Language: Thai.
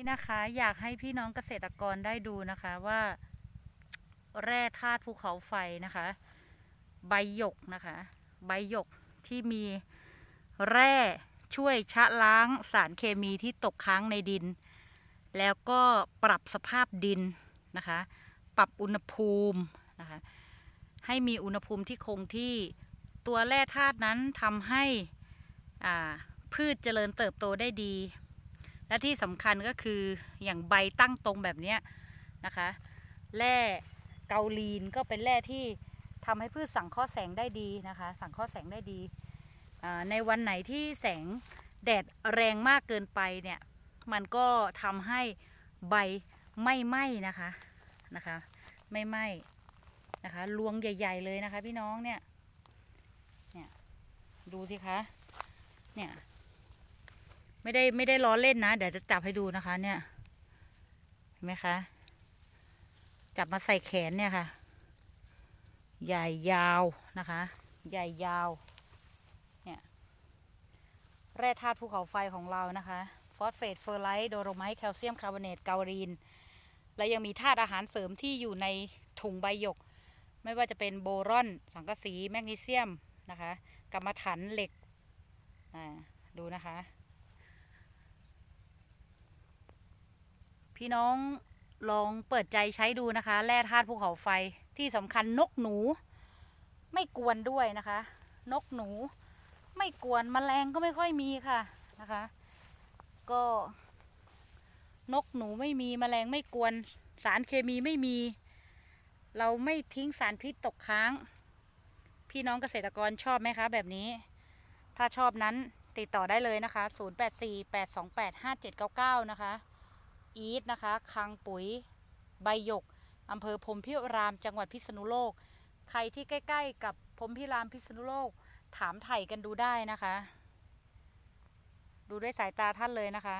นี่นะคะอยากให้พี่น้องเกษตรกรได้ดูนะคะว่าแร่ธาตุภูเขาไฟนะคะ ใบหยกนะคะ ใบหยกที่มีแร่ช่วยชะล้างสารเคมีที่ตกค้างในดิน แล้วก็ปรับสภาพดินนะคะ ปรับอุณหภูมินะคะให้มีอุณหภูมิที่คงที่ตัวแร่ธาตุนั้นทำให้พืชเจริญเติบโตได้ดี และที่สำคัญก็คืออย่างใบตั้งตรงแบบนี้นะคะแร่เกาลีนก็เป็นแร่ที่ทำให้พืชสังเคราะห์แสงได้ดีนะคะ สังเคราะห์แสงได้ดี ในวันไหนที่แสงแดดแรงมากเกินไปเนี่ย มันก็ทำให้ใบไม่ไหม้นะคะนะคะ ไม่ไหม้นะคะรวงใหญ่ ๆ เลยนะคะ พี่น้องเนี่ยเนี่ยดูสิคะเนี่ย ไม่ได้ไม่ได้ล้อเล่นนะ เดี๋ยวจะจับให้ดูนะคะ เนี่ย เห็นไหมคะ จับมาใส่แขนเนี่ยค่ะ ใหญ่ยาวนะคะ ใหญ่ยาว เนี่ย แร่ธาตุภูเขาไฟของเรานะคะ ฟอสเฟตเฟอร์ไลท์ โดโรไมต์ แคลเซียมคาร์บอเนตเกาลีน และยังมีธาตุอาหารเสริมที่อยู่ในถุงใบหยก ไม่ว่าจะเป็นโบรอน สังกะสี แมกนีเซียมนะคะกรรมฐานเหล็ก อ่า ดูนะคะ พี่น้องลองเปิดใจใช้ดูนะคะ แร่ธาตุภูเขาไฟที่สำคัญนกหนู ไม่กวนด้วยนะคะ นกหนู ไม่กวนแมลงก็ไม่ค่อยมีค่ะนะคะ ก็ นกหนูไม่มีแมลงไม่กวน สารเคมีไม่มี เราไม่ทิ้งสารพิษตกค้าง พี่น้องเกษตรกรชอบไหมคะ แบบนี้ ถ้าชอบนั้นติดต่อได้เลยนะคะ 0848285799 นะคะ อีทนะคะคังปุ๋ยใบหยกอำเภอพรมพิรามจังหวัดพิษณุโลก ใครที่ใกล้ ๆ กับพรมพิรามพิษณุโลก ถามไถ่กันดูได้นะคะ ดูด้วยสายตาท่านเลยนะคะ